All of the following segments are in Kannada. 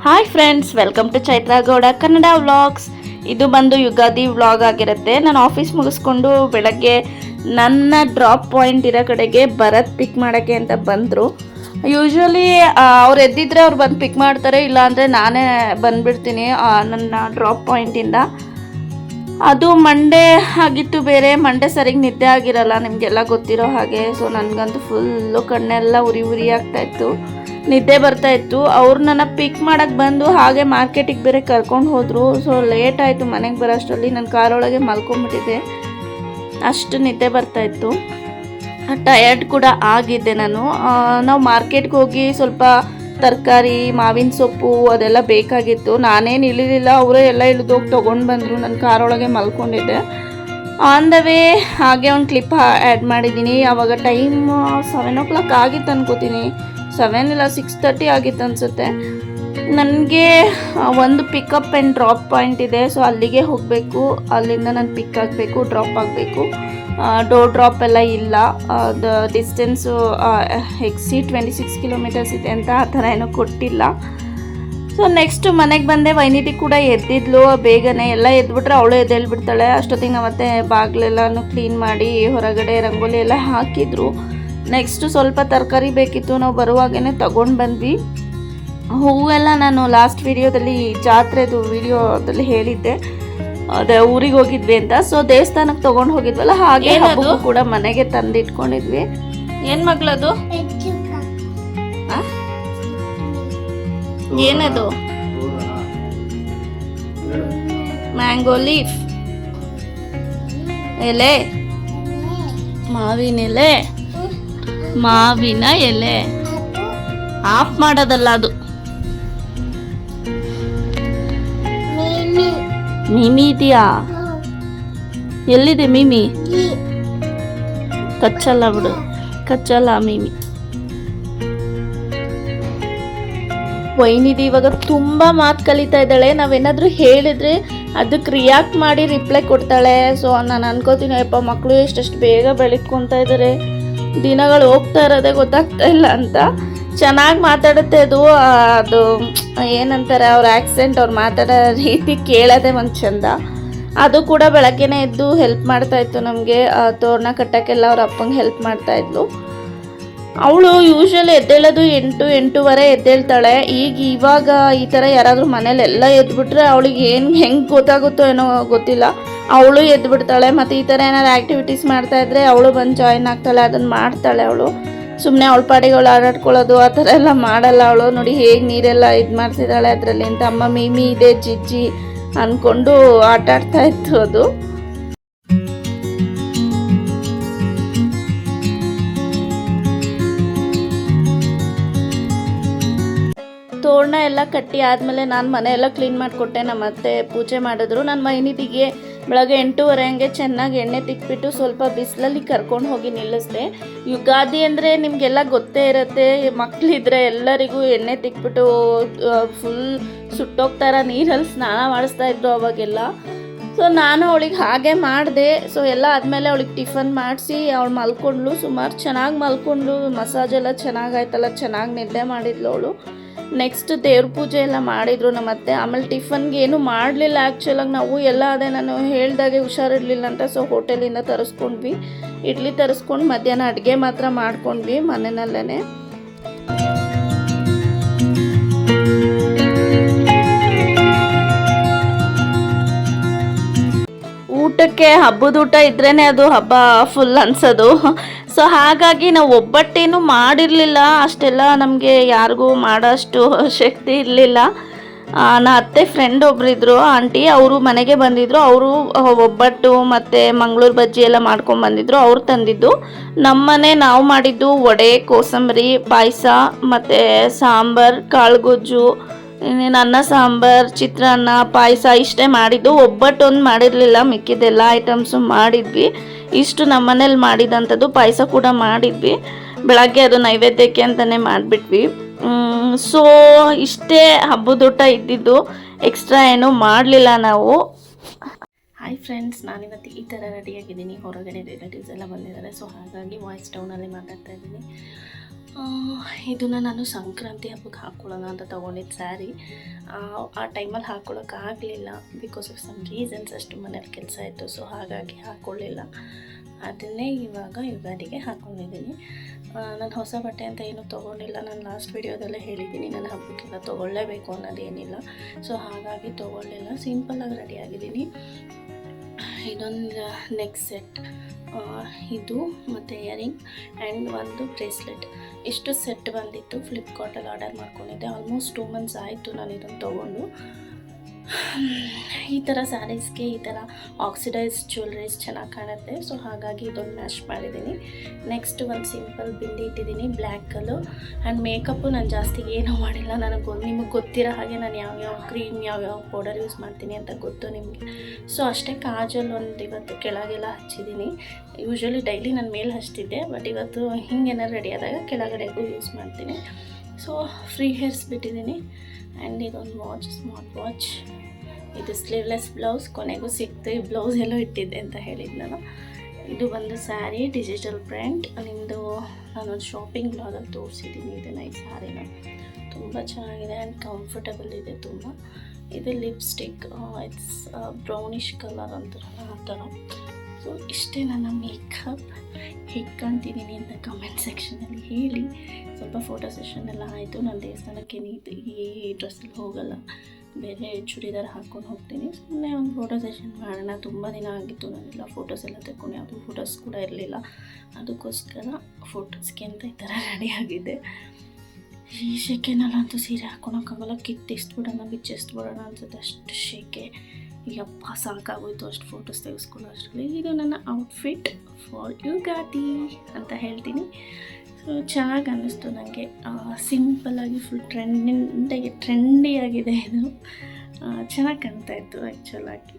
Hi friends welcome to Chaitra Gowda Kannada vlogs ಇದು ಬಂದು ಯುಗಾದಿ ವ್ಲಾಗ್ ಆಗಿರುತ್ತೆ. ನಾನು ಆಫೀಸ್ ಮುಗಿಸ್ಕೊಂಡು ಬೆಳಗ್ಗೆ ನನ್ನ ಡ್ರಾಪ್ ಪಾಯಿಂಟ್ ಇರೋ ಕಡೆಗೆ ಭರತ್ ಪಿಕ್ ಮಾಡೋಕ್ಕೆ ಅಂತ ಬಂದರು. ಯೂಶ್ವಲಿ ಅವ್ರು ಎದ್ದಿದ್ರೆ ಅವ್ರು ಬಂದು ಪಿಕ್ ಮಾಡ್ತಾರೆ, ಇಲ್ಲಾಂದರೆ ನಾನೇ ಬಂದುಬಿಡ್ತೀನಿ ನನ್ನ ಡ್ರಾಪ್ ಪಾಯಿಂಟಿಂದ ಅದು ಮಂಡೇ ಆಗಿತ್ತು ಬೇರೆ ಮಂಡೇ ಸರಿಗೆ ನಿದ್ದೆ ಆಗಿರಲ್ಲ, ನಿಮಗೆಲ್ಲ ಗೊತ್ತಿರೋ ಹಾಗೆ. ಸೊ ನನಗಂತೂ ಫುಲ್ಲು ಕಣ್ಣೆಲ್ಲ ಉರಿ ಉರಿ ಆಗ್ತಾ ಇತ್ತು. ನಿದ್ದೆ ಬರ್ತಾ ಇತ್ತು. ಅವ್ರು ನನ್ನ ಪಿಕ್ ಮಾಡಕ್ಕೆ ಬಂದು ಹಾಗೆ ಮಾರ್ಕೆಟಿಗೆ ಬೇರೆ ಕರ್ಕೊಂಡು ಹೋದರು. ಸೊ ಲೇಟ್ ಆಯಿತು ಮನೆಗೆ ಬರೋಷ್ಟರಲ್ಲಿ. ನನ್ನ ಕಾರೊಳಗೆ ಮಲ್ಕೊಂಬಿಟ್ಟಿದ್ದೆ. ಅಷ್ಟು ನಿದ್ದೆ ಬರ್ತಾ ಇತ್ತು. ಟಯರ್ಡ್ ಕೂಡ ಆಗಿದ್ದೆ ನಾನು. ನಾವು ಮಾರ್ಕೆಟ್ಗೆ ಹೋಗಿ ಸ್ವಲ್ಪ ತರಕಾರಿ, ಮಾವಿನ ಸೊಪ್ಪು ಅದೆಲ್ಲ ಬೇಕಾಗಿತ್ತು. ನಾನೇನು ಇಳಿಲಿಲ್ಲ ಅವರೇ ಎಲ್ಲ ಇಳಿದೋಗಿ ತೊಗೊಂಡು ಬಂದರು. ನನ್ನ ಕಾರೊಳಗೆ ಮಲ್ಕೊಂಡಿದ್ದೆ. ಆನ್ ದ ವೇ ಹಾಗೆ ಒಂದು ಕ್ಲಿಪ್ ಆ್ಯಡ್ ಮಾಡಿದ್ದೀನಿ ಆವಾಗ ಟೈಮ್ ಸೆವೆನ್ ಓ ಕ್ಲಾಕ್ ಆಗಿತ್ತು ಅನ್ಕೋತೀನಿ. ಸೆವೆನ್ ಇಲ್ಲ ಸಿಕ್ಸ್ ತರ್ಟಿ ಆಗಿತ್ತು ಅನಿಸುತ್ತೆ. ನನಗೆ ಒಂದು ಪಿಕಪ್ ಆ್ಯಂಡ್ ಡ್ರಾಪ್ ಪಾಯಿಂಟ್ ಇದೆ. ಸೊ ಅಲ್ಲಿಗೆ ಹೋಗಬೇಕು. ಅಲ್ಲಿಂದ ನಾನು ಪಿಕ್ ಆಗಬೇಕು ಡ್ರಾಪ್ ಆಗಬೇಕು. ಡೋರ್ ಡ್ರಾಪ್ ಎಲ್ಲ ಇಲ್ಲ. ಅದು ಡಿಸ್ಟೆನ್ಸು ಎಕ್ಸಿ ಟ್ವೆಂಟಿ ಸಿಕ್ಸ್ ಕಿಲೋಮೀಟರ್ಸ್ ಇದೆ ಅಂತ ಆ ಥರ ಏನೂ ಕೊಟ್ಟಿಲ್ಲ. ಸೊ ನೆಕ್ಸ್ಟ್ ಮನೆಗೆ ಬಂದೆ. ವೈನಿಟಿ ಕೂಡ ಎದ್ದಿದ್ಲು. ಬೇಗನೆ ಎಲ್ಲ ಎದ್ಬಿಟ್ರೆ ಅವಳು ಎದ್ದೇಳ್ಬಿಡ್ತಾಳೆ. ಅಷ್ಟೊತ್ತಿಗೆ ನಾವು ಮತ್ತೆ ಬಾಗಿಲೆಲ್ಲನೂ ಕ್ಲೀನ್ ಮಾಡಿ ಹೊರಗಡೆ ರಂಗೋಲಿ ಎಲ್ಲ ಹಾಕಿದ್ರು. ನೆಕ್ಸ್ಟ್ ಸ್ವಲ್ಪ ತರಕಾರಿ ಬೇಕಿತ್ತು. ನಾವು ಬರುವಾಗೇ ತಗೊಂಡು ಬಂದ್ವಿ. ಹೂವೆಲ್ಲ ನಾನು ಲಾಸ್ಟ್ ವಿಡಿಯೋದಲ್ಲಿ ಜಾತ್ರೆದು ವಿಡಿಯೋದಲ್ಲಿ ಹೇಳಿದ್ದೆ. ಅದೇ ಊರಿಗೆ ಹೋಗಿದ್ವಿ ಅಂತ. ಸೊ ದೇವಸ್ಥಾನಕ್ಕೆ ತಗೊಂಡು ಹೋಗಿದ್ವಲ್ಲ ಹಾಗೆ? ಹಬ್ಬಕ್ಕೂ ಕೂಡ ಮನೆಗೆ ತಂದಿಟ್ಕೊಂಡಿದ್ವಿ. ಏನ್ ಮಗಳದು? ಏನದು? ಮ್ಯಾಂಗೋ ಲೀಫ್ ಎಲೆ? ಮಾವಿನ ಎಲೆ? ಮಾವಿನ ಎಲೆ. ಆಫ್ ಮಾಡೋದಲ್ಲ ಅದು. ಮಿಮಿ. ಇದೆಯಾ? ಎಲ್ಲಿದೆ ಮಿಮಿ? ಕಚ್ಚಲ್ಲ ಬಿಡು. ಕಚ್ಚಲ್ಲ ಮಿಮಿ. ವೈನಿದಿ ಇವಾಗ ತುಂಬ ಮಾತು ಕಲಿತಾ ಇದ್ದಾಳೆ. ನಾವೇನಾದರೂ ಹೇಳಿದ್ರೆ ಅದಕ್ಕೆ ರಿಯಾಕ್ಟ್ ಮಾಡಿ ರಿಪ್ಲೈ ಕೊಡ್ತಾಳೆ. ಸೊ ನಾನು ಅನ್ಕೋತೀನಿ ಅಪ್ಪ ಮಕ್ಕಳು ಎಷ್ಟೆಷ್ಟು ಬೇಗ ಬೆಳೀತ್ಕೊತಾ ಇದ್ದಾರೆ ದಿನಗಳು ಹೋಗ್ತಾ ಇರೋದೇ ಗೊತ್ತಾಗ್ತಾ ಇಲ್ಲ ಅಂತ. ಚೆನ್ನಾಗಿ ಮಾತಾಡುತ್ತೆ ಅದು ಅದು, ಏನಂತಾರೆ, ಅವ್ರ ಆ್ಯಕ್ಸೆಂಟ್ ಅವ್ರು ಮಾತಾಡೋ ರೀತಿ ಕೇಳೋದೆ ಒಂದು ಚಂದ. ಅದು ಕೂಡ ಬೆಳಗ್ಗೆನೇ ಎದ್ದು ಹೆಲ್ಪ್ ಮಾಡ್ತಾ ಇತ್ತು ನಮಗೆ. ತೋರಣ ಕಟ್ಟೋಕ್ಕೆಲ್ಲ ಅವ್ರ ಅಪ್ಪಂಗೆ ಹೆಲ್ಪ್ ಮಾಡ್ತಾಯಿದ್ಲು ಅವಳು ಯೂಶ್ವಲಿ ಎದ್ದೇಳೋದು ಎಂಟು, ಎಂಟೂವರೆ ಎದ್ದೇಳ್ತಾಳೆ. ಈಗ ಇವಾಗ ಈ ಥರ ಯಾರಾದರೂ ಮನೇಲೆಲ್ಲ ಎದ್ಬಿಟ್ರೆ ಅವಳಿಗೆ ಏನು, ಹೆಂಗೆ ಗೊತ್ತಾಗುತ್ತೋ ಏನೋ ಗೊತ್ತಿಲ್ಲ. ಅವಳು ಎದ್ದು ಬಿಡ್ತಾಳೆ, ಮತ್ತು ಈ ಥರ ಏನಾದ್ರು ಆ್ಯಕ್ಟಿವಿಟೀಸ್ ಮಾಡ್ತಾ ಇದ್ರೆ ಅವಳು ಬಂದು ಜಾಯಿನ್ ಆಗ್ತಾಳೆ ಅದನ್ನು ಮಾಡ್ತಾಳೆ ಅವಳು. ಸುಮ್ಮನೆ ಅವಳ ಪಾಡಿಗೆ ಆಡಾಡ್ಕೊಳ್ಳೋದು ಆ ಥರ ಎಲ್ಲ ಮಾಡಲ್ಲ ಅವಳು. ನೋಡಿ ಹೇಗೆ ನೀರೆಲ್ಲ ಇದು ಮಾಡ್ತಿದ್ದಾಳೆ ಅದರಲ್ಲಿ ಅಂತ ಅಮ್ಮ ಮೀಮಿ ಇದೆ, ಜಿಜ್ಜಿ ಅಂದ್ಕೊಂಡು ಆಟ ಆಡ್ತಾ ಇತ್ತು ಅದು. ತೋರಣ ಎಲ್ಲ ಕಟ್ಟಿ ಆದಮೇಲೆ ನಾನು ಮನೆ ಎಲ್ಲ ಕ್ಲೀನ್ ಮಾಡಿಕೊಟ್ಟೆ ನಮ್ಮ ಅತ್ತೆ ಪೂಜೆ ಮಾಡಿದ್ರು. ನನ್ನ ಮೈನಿದಿಗೆ ಬೆಳಗ್ಗೆ ಎಂಟೂವರೆ ಹಂಗೆ ಚೆನ್ನಾಗಿ ಎಣ್ಣೆ ತಿಕ್ಬಿಟ್ಟು ಸ್ವಲ್ಪ ಬಿಸಿಲಲ್ಲಿ ಕರ್ಕೊಂಡು ಹೋಗಿ ನಿಲ್ಲಿಸ್ದೆ. ಯುಗಾದಿ ಅಂದರೆ ನಿಮಗೆಲ್ಲ ಗೊತ್ತೇ ಇರುತ್ತೆ ಮಕ್ಕಳಿದ್ರೆ ಎಲ್ಲರಿಗೂ ಎಣ್ಣೆ ತಿಕ್ಬಿಟ್ಟು ಫುಲ್ ಸುಟ್ಟೋಗ್ತಾರ, ನೀರಲ್ಲಿ ಸ್ನಾನ ಮಾಡಿಸ್ತಾ ಇದ್ರು ಅವಾಗೆಲ್ಲ. ಸೊ ನಾನು ಅವಳಿಗೆ ಹಾಗೆ ಮಾಡಿದೆ. ಸೊ ಎಲ್ಲ ಆದಮೇಲೆ ಅವಳಿಗೆ ಟಿಫನ್ ಮಾಡಿಸಿ, ಅವಳು ಮಲ್ಕೊಂಡ್ಳು. ಸುಮಾರು ಚೆನ್ನಾಗಿ ಮಲ್ಕೊಂಡ್ಳು, ಮಸಾಜ್ ಎಲ್ಲ ಚೆನ್ನಾಗಾಯ್ತಲ್ಲ ಚೆನ್ನಾಗಿ ನಿದ್ದೆ ಮಾಡಿದ್ಲು ಅವಳು. ನೆಕ್ಸ್ಟ್ ದೇವ್ರ ಪೂಜೆ ಎಲ್ಲ ಮಾಡಿದ್ರು ನಮ್ಮ ಅತ್ತೆ. ಆಮೇಲೆ ಟಿಫನ್ಗೆ ಏನು ಮಾಡಲಿಲ್ಲ ಆ್ಯಕ್ಚುಲಾಗಿ ನಾವು ಎಲ್ಲ ಅದೇ ನಾನು ಹೇಳ್ದಾಗೆ ಹುಷಾರಿರಲಿಲ್ಲ ಅಂತ ಸೊ ಹೋಟೆಲಿಂದ ತರಿಸ್ಕೊಂಡ್ವಿ. ಇಡ್ಲಿ ತರಿಸ್ಕೊಂಡು ಮಧ್ಯಾಹ್ನ ಅಡುಗೆ ಮಾತ್ರ ಮಾಡ್ಕೊಂಡ್ವಿ ಮನೆಯಲ್ಲೇ ಊಟಕ್ಕೆ ಹಬ್ಬದ ಊಟ ಇದ್ರೇನೆ ಅದು ಹಬ್ಬ ಫುಲ್ ಅನ್ಸೋದು. ಸೊ ಹಾಗಾಗಿ ನಾವು ಒಬ್ಬಟ್ಟೇನು ಮಾಡಿರಲಿಲ್ಲ. ಅಷ್ಟೆಲ್ಲ ನಮಗೆ ಯಾರಿಗೂ ಮಾಡೋಷ್ಟು ಶಕ್ತಿ ಇರಲಿಲ್ಲ. ನಾ ಅತ್ತೆ ಫ್ರೆಂಡ್ ಒಬ್ರಿದ್ರು ಆಂಟಿ ಅವರು ಮನೆಗೆ ಬಂದಿದ್ದರು ಅವರು ಒಬ್ಬಟ್ಟು ಮತ್ತು ಮಂಗಳೂರು ಬಜ್ಜಿ ಎಲ್ಲ ಮಾಡ್ಕೊಂಡು ಬಂದಿದ್ರು. ಅವ್ರು ತಂದಿದ್ದು. ನಮ್ಮನೆ ನಾವು ಮಾಡಿದ್ದು ವಡೆ, ಕೋಸಂಬರಿ, ಪಾಯಸ ಮತ್ತು ಸಾಂಬಾರ್, ಕಾಳುಗೊಜ್ಜು ಇನ್ನೇನು ಅನ್ನ, ಸಾಂಬಾರ್, ಚಿತ್ರಾನ್ನ, ಪಾಯಸ ಇಷ್ಟೇ ಮಾಡಿದ್ದು. ಒಬ್ಬಟ್ಟು ಒಂದು ಮಾಡಿರಲಿಲ್ಲ ಮಿಕ್ಕಿದ್ದೆಲ್ಲ ಐಟಮ್ಸು ಮಾಡಿದ್ವಿ. ಇಷ್ಟು ನಮ್ಮನೇಲಿ ಮಾಡಿದಂಥದ್ದು ಪಾಯಸ ಕೂಡ ಮಾಡಿದ್ವಿ. ಬೆಳಗ್ಗೆ ಅದು ನೈವೇದ್ಯಕ್ಕೆ ಅಂತಲೇ ಮಾಡಿಬಿಟ್ವಿ. ಸೊ ಇಷ್ಟೇ ಹಬ್ಬದೂಟ ಇದ್ದಿದ್ದು. ಎಕ್ಸ್ಟ್ರಾ ಏನೂ ಮಾಡಲಿಲ್ಲ ನಾವು. ಹಾಯ್ ಫ್ರೆಂಡ್ಸ್ ನಾನಿವತ್ತು ಈ ಥರ ರೆಡಿಯಾಗಿದ್ದೀನಿ ಹೊರಗಡೆ ರಿಲೇಟಿವ್ಸ್ ಎಲ್ಲ ಬಂದಿದ್ದಾರೆ ಸೊ ಹಾಗಾಗಿ ವಾಯ್ಸ್ ಟೌನಲ್ಲಿ ಮಾತಾಡ್ತಾ ಇದ್ದೀನಿ. ಇದನ್ನ ನಾನು ಸಂಕ್ರಾಂತಿ ಹಬ್ಬಕ್ಕೆ ಹಾಕ್ಕೊಳ್ಳೋಣ ಅಂತ ತೊಗೊಂಡಿದ್ದು ಸ್ಯಾರಿ ಆ ಟೈಮಲ್ಲಿ ಹಾಕ್ಕೊಳ್ಳೋಕೆ ಆಗಲಿಲ್ಲ ಬಿಕಾಸ್ ಆಫ್ ಸಮ್ ರೀಸನ್ಸ್ ಅಷ್ಟು ಮನೇಲಿ ಕೆಲಸ ಇತ್ತು ಸೊ ಹಾಗಾಗಿ ಹಾಕ್ಕೊಳ್ಳಿಲ್ಲ ಅದನ್ನೇ ಇವಾಗ ಯುಗಾದಿಗೆ ಹಾಕ್ಕೊಂಡಿದ್ದೀನಿ. ನಾನು ಹೊಸ ಬಟ್ಟೆ ಅಂತ ಏನೂ ತೊಗೊಂಡಿಲ್ಲ. ನಾನು ಲಾಸ್ಟ್ ವೀಡಿಯೋದಲ್ಲೇ ಹೇಳಿದ್ದೀನಿ ನನ್ನ ಹಬ್ಬಕ್ಕೆಲ್ಲ ತೊಗೊಳ್ಳೇಬೇಕು ಅನ್ನೋದೇನಿಲ್ಲ. ಸೊ ಹಾಗಾಗಿ ತೊಗೊಳ್ಳಿಲ್ಲ. ಸಿಂಪಲ್ಲಾಗಿ ರೆಡಿಯಾಗಿದ್ದೀನಿ ಇದೊಂದು ನೆಕ್ ಸೆಟ್ ಇದು ಮತ್ತು ಇಯರಿಂಗ್ ಆ್ಯಂಡ್ ಒಂದು ಬ್ರೇಸ್ಲೆಟ್ ಇಷ್ಟು ಸೆಟ್ ಬಂದಿತ್ತು? ಫ್ಲಿಪ್ಕಾರ್ಟಲ್ಲಿ ಆರ್ಡರ್ ಮಾಡ್ಕೊಂಡಿದ್ದೆ. ಆಲ್ಮೋಸ್ಟ್ ಟೂ ಮಂತ್ಸ್ ಆಯಿತು ನಾನು ಇದನ್ನು ತೊಗೊಂಡು. ಈ ಥರ ಸ್ಯಾರೀಸ್ಗೆ ಈ ಥರ ಆಕ್ಸಿಡೈಸ್ ಜ್ಯುವೆಲ್ರೀಸ್ ಚೆನ್ನಾಗಿ ಕಾಣುತ್ತೆ. ಸೊ ಹಾಗಾಗಿ ಇದೊಂದು ಮ್ಯಾಶ್ ಮಾಡಿದ್ದೀನಿ. ನೆಕ್ಸ್ಟ್ ಒಂದು ಸಿಂಪಲ್ ಬಿಂದಿ ಇಟ್ಟಿದ್ದೀನಿ ಬ್ಲ್ಯಾಕ್ ಕಲರ್ ಆ್ಯಂಡ್ ಮೇಕಪ್ಪು ನಾನು ಜಾಸ್ತಿ ಏನೂ ಮಾಡಿಲ್ಲ. ನನಗೆ ನಿಮಗೆ ಗೊತ್ತಿರೋ ಹಾಗೆ ನಾನು ಯಾವ್ಯಾವ ಕ್ರೀಮ್ ಯಾವ್ಯಾವ ಪೌಡರ್ ಯೂಸ್ ಮಾಡ್ತೀನಿ ಅಂತ ಗೊತ್ತು ನಿಮಗೆ. ಸೊ ಅಷ್ಟೇ ಕಾಜಲ್ ಒಂದು ಇವತ್ತು ಕೆಳಗೆಲ್ಲ ಹಚ್ಚಿದ್ದೀನಿ. ಯೂಶ್ವಲಿ ಡೈಲಿ ನಾನು ಮೇಲೆ ಹಚ್ತಿದ್ದೆ ಬಟ್ ಇವತ್ತು ಹಿಂಗೇನಾರು ರೆಡಿ ಆದಾಗ ಕೆಳಗಡೆಗೂ ಯೂಸ್ ಮಾಡ್ತೀನಿ. ಸೊ ಫ್ರೀ ಹೇರ್ಸ್ ಬಿಟ್ಟಿದ್ದೀನಿ. ಆ್ಯಂಡ್ ಇದೊಂದು ವಾಚ್ ಸ್ಮಾರ್ಟ್ ವಾಚ್ ಇದು ಸ್ಲೀವ್ಲೆಸ್ ಬ್ಲೌಸ್ ಕೊನೆಗೂ ಸಿಕ್ತು ಈ ಬ್ಲೌಸ್ ಎಲ್ಲೋ ಇಟ್ಟಿದ್ದೆ ಅಂತ ಹೇಳಿದ್ನಲ್ಲ ಇದು ಬಂದು ಸ್ಯಾರಿ ಡಿಜಿಟಲ್ ಪ್ರಿಂಟ್ ನಿಮ್ಮದು ನಾನೊಂದು ಶಾಪಿಂಗ್ ಬ್ಲಾಗಲ್ಲಿ ತೋರಿಸಿದ್ದೀನಿ ಇದನ್ನು, ಈ ಸ್ಯಾರಿನ ತುಂಬ ಚೆನ್ನಾಗಿದೆ ಆ್ಯಂಡ್ ಕಂಫರ್ಟಬಲ್ ಇದೆ ತುಂಬ. ಇದು ಲಿಪ್ಸ್ಟಿಕ್ ಇಟ್ಸ್ ಬ್ರೌನಿಷ್ ಕಲರ್ ಅಂತಾರಲ್ಲ, ಆ ಥರ. ಸೊ ಇಷ್ಟೇ ನನ್ನ ಮೇಕಪ್ ಹೇಗೆ ಕಾಣ್ತಿದ್ದೀನಿ ಅಂತ ಕಮೆಂಟ್ ಸೆಕ್ಷನಲ್ಲಿ ಹೇಳಿ. ಸ್ವಲ್ಪ ಫೋಟೋ ಸೆಷನ್ ಎಲ್ಲ ಆಯಿತು, ನಾನು ದೇವಸ್ಥಾನಕ್ಕೆ ಈ ಡ್ರೆಸ್ಸಲ್ಲಿ ಹೋಗಲ್ಲ. ಬೇರೆ ಚೂಡಿದಾರ್ ಹಾಕ್ಕೊಂಡು ಹೋಗ್ತೀನಿ. ಸುಮ್ಮನೆ ಒಂದು ಫೋಟೋ ಸೆಷನ್ ಮಾಡೋಣ. ತುಂಬ ದಿನ ಆಗಿತ್ತು ನಾನೆಲ್ಲ. ಫೋಟೋಸ್ ಎಲ್ಲ ತೆಕ್ಕೊಂಡು ಯಾವುದೂ ಫೋಟೋಸ್ ಕೂಡ ಇರಲಿಲ್ಲ. ಅದಕ್ಕೋಸ್ಕರ ಫೋಟೋಸ್ಗೆ ಅಂತ ಈ ಥರ ರೆಡಿ ಆಗಿದೆ. ಈ ಶೆಕೆನಲ್ಲಂತೂ ಸೀರೆ ಹಾಕ್ಕೊಳಕ್ಕಾಗಲ್ಲ ಕಿತ್ತಿಸ್ಬಿಡೋಣ ಬಿಚ್ಚಿಸ್ಬಿಡೋಣ ಅನ್ಸುತ್ತೆ. ಅಷ್ಟು ಶೆಕೆ ಯಪ್ಪ, ಸಾಕಾಗೋಯ್ತು ಅಷ್ಟು ಫೋಟೋಸ್ ತೆಗೆಸ್ಕೊಳ್ಳೋ ಅಷ್ಟರಲ್ಲಿ ಇದು ನನ್ನ ಔಟ್ಫಿಟ್ ಫಾರ್ ಯುಗಾದಿ ಅಂತ ಹೇಳ್ತೀನಿ. ಸೊ ಚೆನ್ನಾಗಿ ಅನ್ನಿಸ್ತು ನನಗೆ ಸಿಂಪಲ್ಲಾಗಿ ಫುಲ್ ಟ್ರೆಂಡಿಂದಾಗಿ ಟ್ರೆಂಡಿಯಾಗಿದೆ ಇದು. ಚೆನ್ನಾಗಿ ಕಾಣ್ತಾ ಇತ್ತು ಆ್ಯಕ್ಚುಲಾಗಿ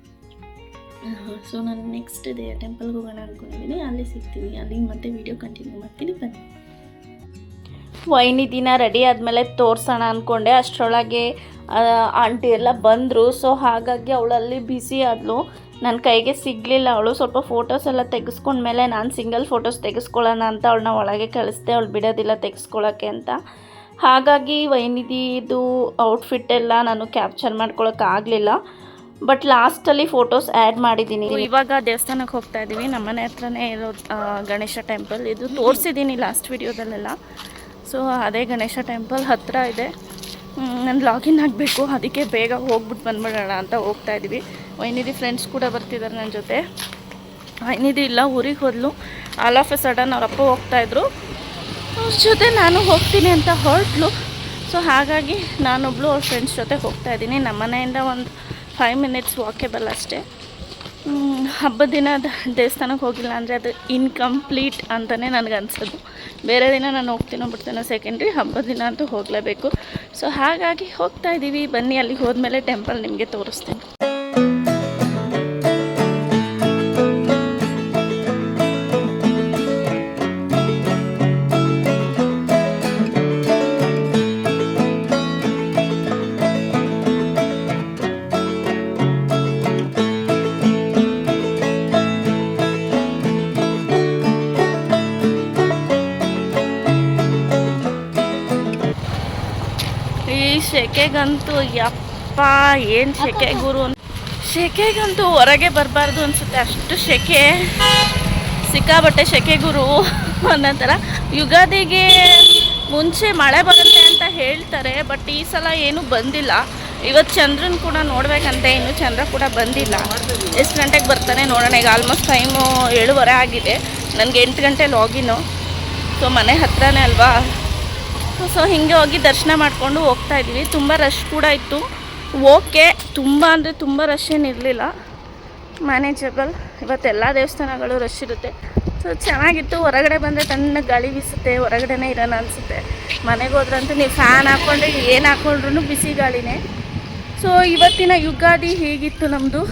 ಸೊ ನಾನು ನೆಕ್ಸ್ಟ್ ಡೇ ಟೆಂಪಲ್ಗೆ ಹೋಗೋಣ ಅಂದ್ಕೊಂಡಿದ್ದೀನಿ ಅಲ್ಲಿ ಸಿಗ್ತೀನಿ. ಅಲ್ಲಿ ಮತ್ತೆ ವೀಡಿಯೋ ಕಂಟಿನ್ಯೂ ಮಾಡ್ತೀನಿ. ಬನ್ನಿ. ವೈನಿ ದಿನ ರೆಡಿ ಆದಮೇಲೆ ತೋರಿಸೋಣ ಅಂದ್ಕೊಂಡೆ ಅಷ್ಟರೊಳಗೆ ಆಂಟಿ ಎಲ್ಲ ಬಂದರು. ಸೊ ಹಾಗಾಗಿ ಅವಳಲ್ಲಿ ಬ್ಯುಸಿ ಆದಳು ನನ್ನ ಕೈಗೆ ಸಿಗಲಿಲ್ಲ. ಅವಳು ಸ್ವಲ್ಪ ಫೋಟೋಸ್ ಎಲ್ಲ ತೆಗೆಸ್ಕೊಂಡ್ಮೇಲೆ ನಾನು ಸಿಂಗಲ್ ಫೋಟೋಸ್ ತೆಗೆಸ್ಕೊಳ್ಳೋಣ ಅಂತ ಅವಳನ್ನ ಒಳಗೆ ಕಳಿಸ್ದೆ. ಅವಳು ಬಿಡೋದಿಲ್ಲ ತೆಗೆಸ್ಕೊಳ್ಳೋಕ್ಕೆ ಅಂತ. ಹಾಗಾಗಿ ವೈನಿದಿದು ಔಟ್ಫಿಟ್ ಎಲ್ಲ ನಾನು ಕ್ಯಾಪ್ಚರ್ ಮಾಡ್ಕೊಳಕ್ಕೆ ಆಗಲಿಲ್ಲ. ಬಟ್ ಲಾಸ್ಟಲ್ಲಿ ಫೋಟೋಸ್ ಆ್ಯಡ್ ಮಾಡಿದ್ದೀನಿ. ಇವಾಗ ದೇವಸ್ಥಾನಕ್ಕೆ ಹೋಗ್ತಾ ಇದ್ದೀವಿ. ನಮ್ಮನೆ ಹತ್ರನೇ ಇರೋ ಗಣೇಶ ಟೆಂಪಲ್ ಇದು ತೋರಿಸಿದ್ದೀನಿ ಲಾಸ್ಟ್ ವಿಡಿಯೋದಲ್ಲೆಲ್ಲ ಸೊ ಅದೇ ಗಣೇಶ ಟೆಂಪಲ್ ಹತ್ತಿರ ಇದೆ. ನಾನು ಲಾಗಿನ್ ಆಗಬೇಕು, ಅದಕ್ಕೆ ಬೇಗ ಹೋಗ್ಬಿಟ್ಟು ಬಂದ್ಬಿಡೋಣ ಅಂತ ಹೋಗ್ತಾ ಇದ್ದೀವಿ ವೈನಿಧಿ ಫ್ರೆಂಡ್ಸ್ ಕೂಡ ಬರ್ತಿದ್ದಾರೆ ನನ್ನ ಜೊತೆ. ವೈನಿಧಿ ಇಲ್ಲ, ಊರಿಗೆ ಹೋದ್ಲು. ಆಲ್ ಆಫ್ ಎ ಸಡನ್ ಅವ್ರ ಅಪ್ಪ ಹೋಗ್ತಾಯಿದ್ರು ಅವ್ರ ಜೊತೆ ನಾನು ಹೋಗ್ತೀನಿ ಅಂತ ಹೊರಟ್ಲು. ಸೊ ಹಾಗಾಗಿ ನಾನೊಬ್ಳು ಅವ್ರ ಫ್ರೆಂಡ್ಸ್ ಜೊತೆ ಹೋಗ್ತಾ ಇದ್ದೀನಿ ನಮ್ಮ ಮನೆಯಿಂದ ಒಂದು ಫೈವ್ ಮಿನಿಟ್ಸ್ ವಾಕೇಬಲ್ ಅಷ್ಟೇ. ಹಬ್ಬದ ದಿನ ದೇವಸ್ಥಾನಕ್ಕೆ ಹೋಗಿಲ್ಲ ಅಂದರೆ ಅದು ಇನ್ಕಂಪ್ಲೀಟ್ ಅಂತಲೇ ನನಗೆ ಅನ್ಸೋದು ಬೇರೆ ದಿನ ನಾನು ಹೋಗ್ತೀನೋ ಬಿಡ್ತೀನೋ ಸೆಕೆಂಡ್ರಿ ಹಬ್ಬದ ದಿನ ಅಂತೂ ಹೋಗಲೇಬೇಕು. ಸೊ ಹಾಗಾಗಿ ಹೋಗ್ತಾ ಇದ್ದೀವಿ ಬನ್ನಿ, ಅಲ್ಲಿಗೆ ಹೋದ್ಮೇಲೆ ಟೆಂಪಲ್ ನಿಮಗೆ ತೋರಿಸ್ತೀನಿ. ಸೆಕೆಗಂತೂ ಯಪ್ಪ, ಏನು ಸೆಕೆ ಗುರು ಅಂತ ಸೆಕೆಗಂತೂ ಹೊರಗೆ ಬರಬಾರ್ದು ಅನ್ಸುತ್ತೆ. ಅಷ್ಟು ಸೆಕೆ ಸಿಕ್ಕಾಬಟ್ಟೆ ಸೆಕೆ ಗುರು ಅನ್ನೋ ಯುಗಾದಿಗೆ ಮುಂಚೆ ಮಳೆ ಬರುತ್ತೆ ಅಂತ ಹೇಳ್ತಾರೆ, ಬಟ್ ಈ ಸಲ ಏನೂ ಬಂದಿಲ್ಲ. ಇವತ್ತು ಚಂದ್ರನ ಕೂಡ ನೋಡ್ಬೇಕಂತೆ, ಇನ್ನು ಚಂದ್ರ ಕೂಡ ಬಂದಿಲ್ಲ. ಎಷ್ಟು ಗಂಟೆಗೆ ಬರ್ತಾನೆ ನೋಡೋಣ. ಈಗ ಆಲ್ಮೋಸ್ಟ್ ಟೈಮು ಏಳುವರೆ ಆಗಿದೆ. ನನಗೆ ಎಂಟು ಗಂಟೆ ಲಾಗಿನು ಸೊ ಮನೆ ಹತ್ರನೇ ಅಲ್ವಾ? ಸೊ ಹಿಂಗೆ ಹೋಗಿ ದರ್ಶನ ಮಾಡಿಕೊಂಡು ಹೋಗ್ತಾ ಇದ್ವಿ. ತುಂಬ ರಶ್ ಕೂಡ ಇತ್ತು. ಓಕೆ ತುಂಬ ಅಂದರೆ ತುಂಬ ರಶ್ ಏನಿರಲಿಲ್ಲ ಮ್ಯಾನೇಜಬಲ್ ಇವತ್ತೆಲ್ಲ ದೇವಸ್ಥಾನಗಳು ರಶ್ ಇರುತ್ತೆ. ಸೊ ಚೆನ್ನಾಗಿತ್ತು. ಹೊರಗಡೆ ಬಂದರೆ ತನ್ನ ಗಾಳಿ ಬೀಸುತ್ತೆ. ಹೊರಗಡೆನೇ ಇರೋಣ ಅನಿಸುತ್ತೆ. ಮನೆಗೆ ಹೋದ್ರಂತೂ ನೀವು ಫ್ಯಾನ್ ಹಾಕ್ಕೊಂಡ್ರೆ ಏನು ಹಾಕ್ಕೊಂಡ್ರು ಬಿಸಿ ಗಾಳಿನೇ. ಸೊ ಇವತ್ತಿನ ಯುಗಾದಿ ಹೀಗಿತ್ತು ನಮ್ಮದು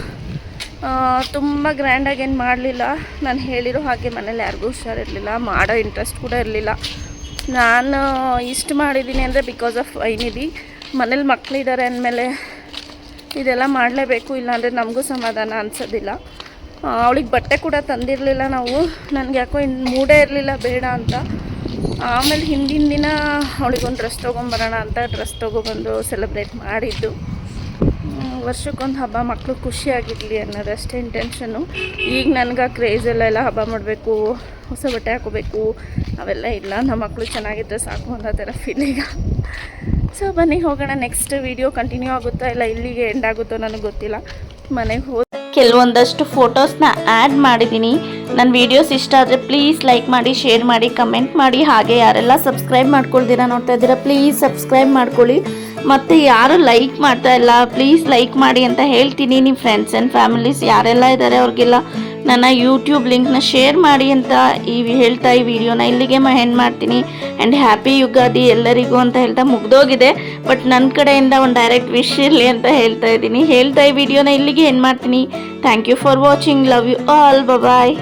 ತುಂಬ ಗ್ರ್ಯಾಂಡಾಗಿ ಏನು ಮಾಡಲಿಲ್ಲ. ನಾನು ಹೇಳಿರೋ ಹಾಗೆ ಮನೇಲಿ ಯಾರಿಗೂ ಹುಷಾರಿರಲಿಲ್ಲ. ಮಾಡೋ ಇಂಟ್ರೆಸ್ಟ್ ಕೂಡ ಇರಲಿಲ್ಲ. ನಾನು ಇಷ್ಟು ಮಾಡಿದ್ದೀನಿ ಅಂದರೆ ಬಿಕಾಸ್ ಆಫ್ ಐನಿಧಿ ಮನೇಲಿ ಮಕ್ಕಳಿದ್ದಾರೆ ಅಂದಮೇಲೆ ಇದೆಲ್ಲ ಮಾಡಲೇಬೇಕು, ಇಲ್ಲಾಂದರೆ ನಮಗೂ ಸಮಾಧಾನ ಅನಿಸೋದಿಲ್ಲ. ಅವಳಿಗೆ ಬಟ್ಟೆ ಕೂಡ ತಂದಿರಲಿಲ್ಲ ನಾವು. ನನಗೆ ಯಾಕೋ ಇನ್ನು ಮೂಡೇ ಇರಲಿಲ್ಲ, ಬೇಡ ಅಂತ. ಆಮೇಲೆ ಹಿಂದಿನ ದಿನ ಅವಳಿಗೊಂದು ಡ್ರೆಸ್ ತೊಗೊಂಬರೋಣ ಅಂತ ಡ್ರೆಸ್ ತೊಗೊಬಂದು ಸೆಲೆಬ್ರೇಟ್ ಮಾಡಿದ್ದು. ವರ್ಷಕ್ಕೊಂದು ಹಬ್ಬ ಮಕ್ಕಳು ಖುಷಿಯಾಗಿರಲಿ ಅನ್ನೋದಷ್ಟೇ ಇಂಟೆನ್ಷನ್ನು ಈಗ ನನಗೆ ಆ ಕ್ರೇಜಲ್ಲೆಲ್ಲ ಹಬ್ಬ ಮಾಡಬೇಕು, ಹೊಸ ಬಟ್ಟೆ ಹಾಕೋಬೇಕು, ಅವೆಲ್ಲ ಇಲ್ಲ. ನಮ್ಮ ಮಕ್ಕಳು ಚೆನ್ನಾಗಿದ್ದರೆ ಸಾಕು ಅನ್ನೋ ಥರ ಫೀಲಿಂಗ ಸೊ ಬನ್ನಿ, ಹೋಗೋಣ. ನೆಕ್ಸ್ಟ್ ವಿಡಿಯೋ ಕಂಟಿನ್ಯೂ ಆಗುತ್ತಾ ಇಲ್ಲ, ಇಲ್ಲಿಗೆ ಎಂಡ್ ಆಗುತ್ತೋ ನನಗೆ ಗೊತ್ತಿಲ್ಲ. ಮನೆಗೆ ಹೋದ ಕೆಲವೊಂದಷ್ಟು ಫೋಟೋಸ್ನ ಆ್ಯಡ್ ಮಾಡಿದ್ದೀನಿ ನನ್ನ ವೀಡಿಯೋಸ್ ಇಷ್ಟ ಆದರೆ ಪ್ಲೀಸ್ ಲೈಕ್ ಮಾಡಿ ಶೇರ್ ಮಾಡಿ ಕಮೆಂಟ್ ಮಾಡಿ. ಹಾಗೆ ಯಾರೆಲ್ಲ ಸಬ್ಸ್ಕ್ರೈಬ್ ಮಾಡ್ಕೊಳ್ತೀರಾ ನೋಡ್ತಾ ಇದ್ದೀರಾ ಪ್ಲೀಸ್ ಸಬ್ಸ್ಕ್ರೈಬ್ ಮಾಡ್ಕೊಳ್ಳಿ. ಮತ್ತು ಯಾರು ಲೈಕ್ ಮಾಡ್ತಾ ಇಲ್ಲ ಪ್ಲೀಸ್ ಲೈಕ್ ಮಾಡಿ ಅಂತ ಹೇಳ್ತೀನಿ ನಿಮ್ಮ ಫ್ರೆಂಡ್ಸ್ ಆ್ಯಂಡ್ ಫ್ಯಾಮಿಲೀಸ್ ಯಾರೆಲ್ಲ ಇದ್ದಾರೆ ಅವ್ರಿಗೆಲ್ಲ ನನ್ನ ಯೂಟ್ಯೂಬ್ ಲಿಂಕ್ನ ಶೇರ್ ಮಾಡಿ ಅಂತ ಈ ಹೇಳ್ತಾ ಈ ವಿಡಿಯೋನ ಇಲ್ಲಿಗೆ ಎಂಡ್ ಮಾಡ್ತೀನಿ. ಆ್ಯಂಡ್ ಹ್ಯಾಪಿ ಯುಗಾದಿ ಎಲ್ಲರಿಗೂ ಅಂತ ಹೇಳ್ತಾ ಮುಗ್ದೋಗಿದೆ. ಬಟ್ ನನ್ನ ಕಡೆಯಿಂದ ಒಂದು ಡೈರೆಕ್ಟ್ ವಿಶ್ ಇರಲಿ ಅಂತ ಹೇಳ್ತಾ ಇದ್ದೀನಿ. ಹೇಳ್ತಾ ಈ ವಿಡಿಯೋನ ಇಲ್ಲಿಗೆ ಎಂಡ್ ಮಾಡ್ತೀನಿ. Thank you for watching love you all bye